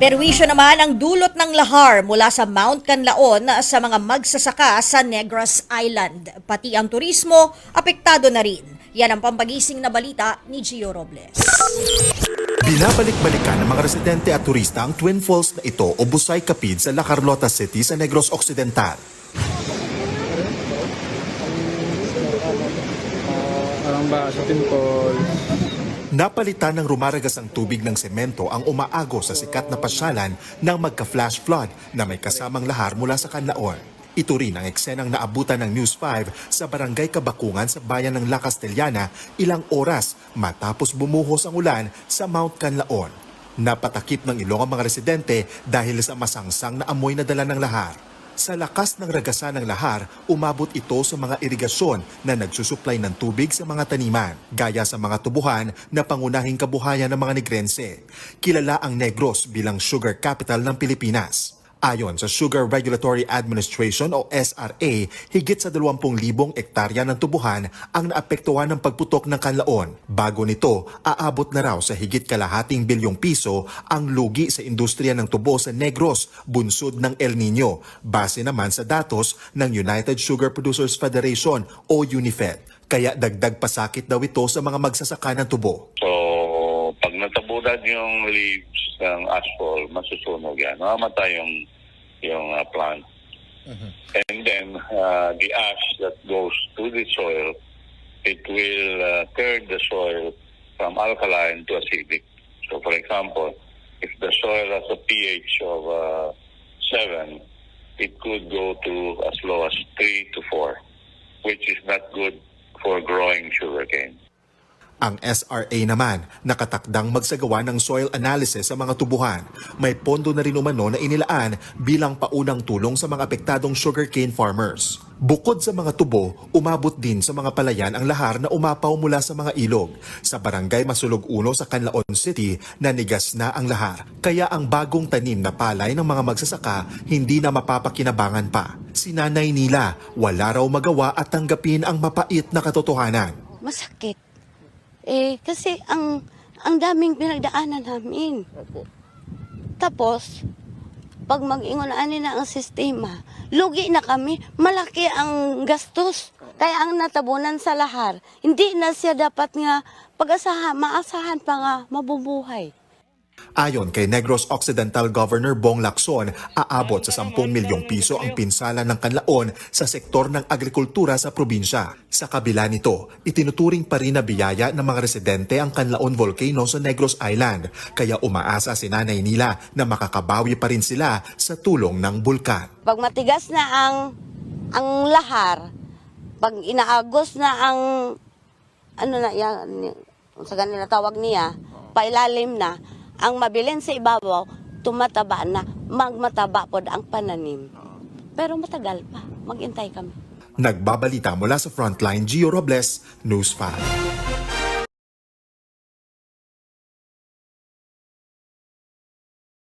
Perwisyo naman ang dulot ng lahar mula sa Mount Canlaon sa mga magsasaka sa Negros Island. Pati ang turismo, apektado na rin. Yan ang pampagising na balita ni Gio Robles. Binabalik-balikan ng mga residente at turista ang Twin Falls na ito o Busay Kapid sa La Carlota City sa Negros Occidental. Parang ba sa Timpol. Napalitan ng rumaragas ang tubig ng semento ang umaago sa sikat na pasyalan ng magka-flash flood na may kasamang lahar mula sa kanlaon. Ito rin ang eksenang naabutan ng News 5 sa barangay Kabakungan sa bayan ng La Castellana ilang oras matapos bumuhos ang ulan sa Mount Canlaon. Napatakip ng ilong ang mga residente dahil sa masangsang na amoy na dala ng lahar. Sa lakas ng ragasan ng lahar, umabot ito sa mga irigasyon na nagsusuplay ng tubig sa mga taniman, gaya sa mga tubuhan na pangunahing kabuhayan ng mga Negrense. Kilala ang Negros bilang sugar capital ng Pilipinas. Ayon sa Sugar Regulatory Administration o SRA, higit sa 20,000 ektarya ng tubuhan ang naapektuhan ng pagputok ng kanlaon. Bago nito, aabot na raw sa higit kalahating bilyong piso ang lugi sa industriya ng tubo sa Negros, bunsod ng El Nino, base naman sa datos ng United Sugar Producers Federation o UNIFED. Kaya dagdag pasakit daw ito sa mga magsasaka ng tubo. So, pag natabunan yung leaves ng asphalt, masusunog yan. Mamamatay yung, yung uh, plant. And then, uh, the ash that goes to the soil, it will uh, turn the soil from alkaline to acidic. So, for example, if the soil has a pH of uh, 7, it could go to as low as 3 to 4, which is not good for growing sugarcane. Ang SRA naman, nakatakdang magsagawa ng soil analysis sa mga tubuhan. May pondo na rin umano na inilaan bilang paunang tulong sa mga apektadong sugarcane farmers. Bukod sa mga tubo, umabot din sa mga palayan ang lahar na umapaw mula sa mga ilog. Sa barangay Masulog Uno sa Canlaon City, nanigas na ang lahar. Kaya ang bagong tanim na palay ng mga magsasaka hindi na mapapakinabangan pa. Sinanay nila, wala raw magawa at tanggapin ang mapait na katotohanan. masakit. Eh, kasi ang ang daming pinagdaanan namin. Tapos, pag mag-ingunaan na ang sistema, lugi na kami, malaki ang gastos. Kaya ang natabunan sa lahar, hindi na siya dapat nga pag-asahan, maasahan pa nga mabubuhay. Ayon kay Negros Occidental Governor Bong Lacson, aabot sa 10 milyong piso ang pinsala ng kanlaon sa sektor ng agrikultura sa probinsya. Sa kabila nito, itinuturing pa rin na biyaya ng mga residente ang kanlaon volcano sa Negros Island, kaya umaasa si nanay nila na makakabawi pa rin sila sa tulong ng bulkan. Pag matigas na ang ang lahar, pag inaagos na ang ano na yan, sa ganila tawag niya, pailalim na, ang mabilin sa ibabaw, tumataba na, magmataba pod ang pananim. Pero matagal pa, maghintay kami. Nagbabalita mula sa Frontline, Gio Robles, News 5.